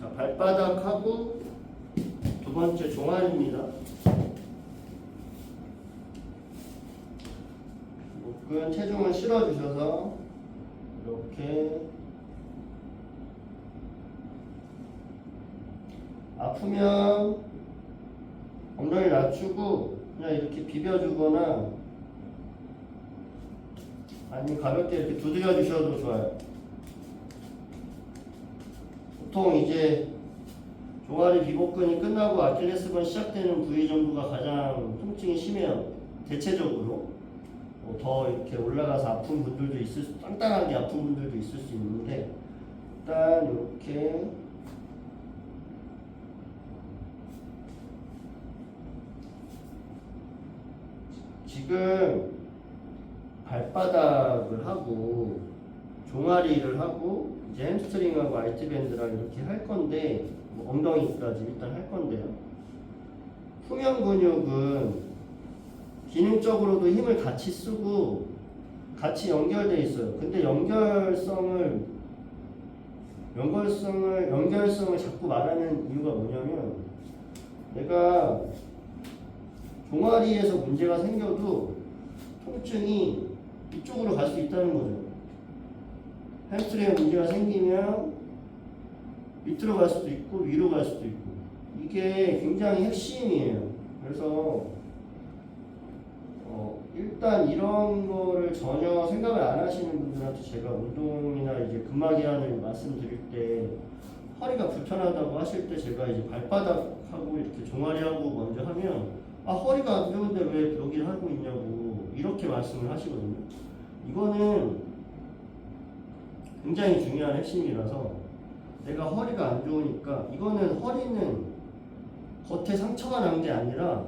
자, 발바닥하고 두 번째 종아리입니다. 목근 체중을 실어주셔서 이렇게 아프면 엉덩이 낮추고 그냥 이렇게 비벼주거나 아니면 가볍게 이렇게 두드려 주셔도 좋아요. 보통 이제 종아리 비복근이 끝나고 아킬레스건 시작되는 부위 정도가 가장 통증이 심해요. 대체적으로 뭐 더 이렇게 올라가서 아픈 분들도 있을 수, 땅땅하게 아픈 분들도 있을 수 있는데 일단 이렇게 지금 발바닥을 하고 종아리를 하고 이제 햄스트링하고 아이트밴드랑 이렇게 할 건데 뭐 엉덩이까지 일단 할 건데요. 후면 근육은 기능적으로도 힘을 같이 쓰고 같이 연결돼 있어요. 근데 연결성을 연결성을 연결성을 자꾸 말하는 이유가 뭐냐면 내가 종아리에서 문제가 생겨도 통증이 이쪽으로 갈 수 있다는 거죠. 햄스트링에 문제가 생기면 밑으로 갈 수도 있고 위로 갈 수도 있고 이게 굉장히 핵심이에요. 그래서 어, 일단 이런 거를 전혀 생각을 안 하시는 분들한테 제가 운동이나 이제 근막이완을 말씀드릴 때 허리가 불편하다고 하실 때 제가 이제 발바닥하고 이렇게 종아리하고 먼저 하면 아 허리가 안 좋은데 왜 여기를 하고 있냐고 이렇게 말씀을 하시거든요. 이거는 굉장히 중요한 핵심이라서 내가 허리가 안 좋으니까 이거는 허리는 겉에 상처가 난 게 아니라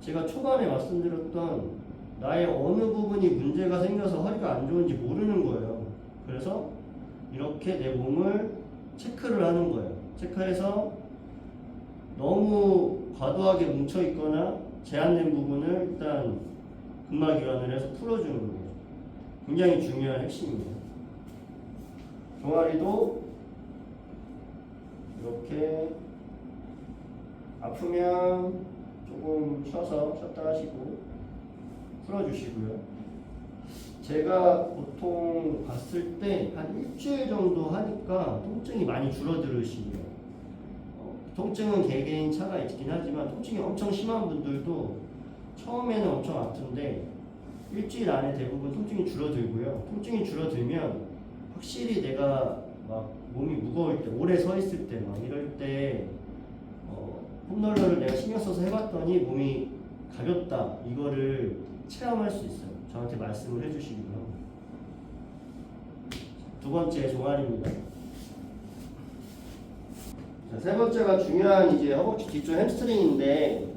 제가 초반에 말씀드렸던 나의 어느 부분이 문제가 생겨서 허리가 안 좋은지 모르는 거예요. 그래서 이렇게 내 몸을 체크를 하는 거예요. 체크해서 너무 과도하게 뭉쳐 있거나 제한된 부분을 일단 근막이완을 해서 풀어주는 거예요. 굉장히 중요한 핵심이에요. 종아리도 이렇게 아프면 조금 쉬어서 쉬었다 하시고 풀어주시고요. 제가 보통 봤을 때 한 일주일 정도 하니까 통증이 많이 줄어들으시고요. 어, 통증은 개개인 차가 있긴 하지만 통증이 엄청 심한 분들도 처음에는 엄청 아픈데 일주일 안에 대부분 통증이 줄어들고요. 통증이 줄어들면 확실히 내가 막 몸이 무거울 때, 오래 서 있을 때, 막 이럴 때, 어, 폼롤러를 내가 신경 써서 해봤더니 몸이 가볍다. 이거를 체험할 수 있어요. 저한테 말씀을 해주시고요. 두 번째 종아리입니다. 자, 세 번째가 중요한 이제 허벅지 뒤쪽 햄스트링인데,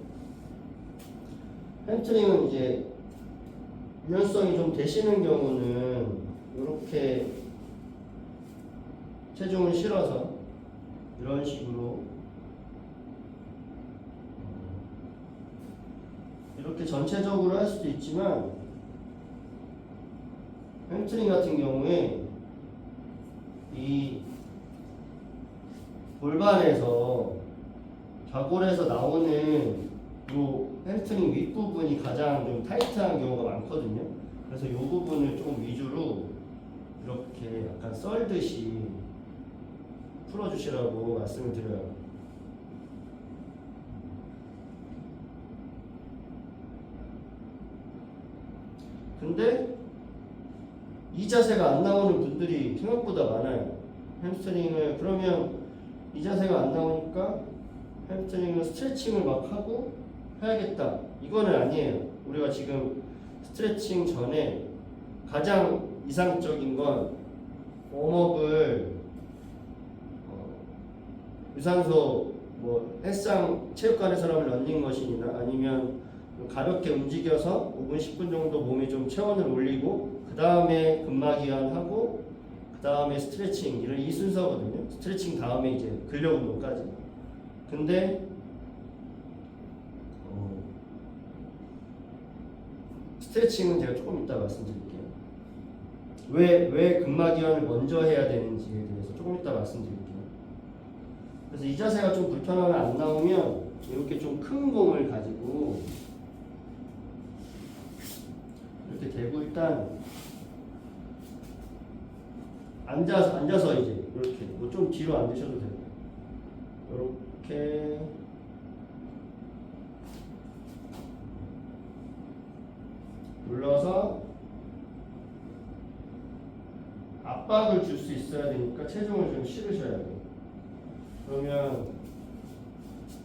햄스트링은 이제 유연성이 좀 되시는 경우는 이렇게 체중을 실어서 이런 식으로 이렇게 전체적으로 할 수도 있지만 햄스트링 같은 경우에 이 골반에서 좌골에서 나오는 요 햄스트링 윗부분이 가장 좀 타이트한 경우가 많거든요. 그래서 이 부분을 좀 위주로 이렇게 약간 썰듯이 풀어주시라고 말씀을 드려요. 근데 이 자세가 안 나오는 분들이 생각보다 많아요. 햄스트링을 그러면 이 자세가 안 나오니까 햄스트링을 스트레칭을 막 하고 해야겠다. 이거는 아니에요. 우리가 지금 스트레칭 전에 가장 이상적인 건 웜업을 어, 유산소 뭐 헬스장 체육관에서 하는 런닝머신이나 아니면 가볍게 움직여서 5분 10분 정도 몸에 좀 체온을 올리고 그 다음에 근막이완하고 그 다음에 스트레칭 이런 이 순서거든요. 스트레칭 다음에 이제 근력 운동까지. 근데 어, 스트레칭은 제가 조금 이따 말씀드릴게요. 왜, 왜 근막이완을 먼저 해야 되는지에 대해서 조금 이따 말씀드릴게요. 그래서 이 자세가 좀 불편하게 안 나오면 이렇게 좀 큰 공을 가지고 이렇게 대고 일단 앉아서 앉아서 이제 이렇게 뭐 좀 뒤로 앉으셔도 돼요. 이렇게 눌러서 압박을 줄 수 있어야 되니까 체중을 좀 실으셔야 돼요. 그러면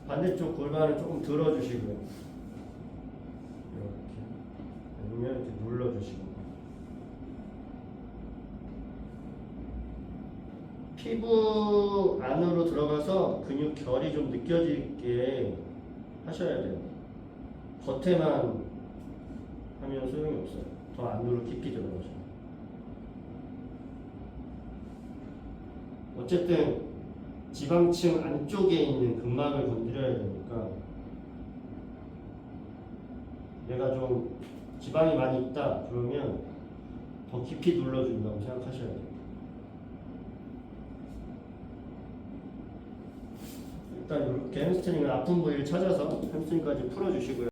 반대쪽 골반을 조금 들어주시고요. 이렇게 아니면 이렇게 눌러주시고 피부 안으로 들어가서 근육 결이 좀 느껴지게 하셔야 돼요. 겉에만 하면 소용이 없어요. 더 안으로 깊이 들어가셔. 어쨌든 지방층 안쪽에 있는 근막을 건드려야 되니까 내가 좀 지방이 많이 있다 그러면 더 깊이 눌러준다고 생각하셔야 돼요. 일단 이렇게 햄스트링을 아픈 부위를 찾아서 햄스트링까지 풀어주시고요.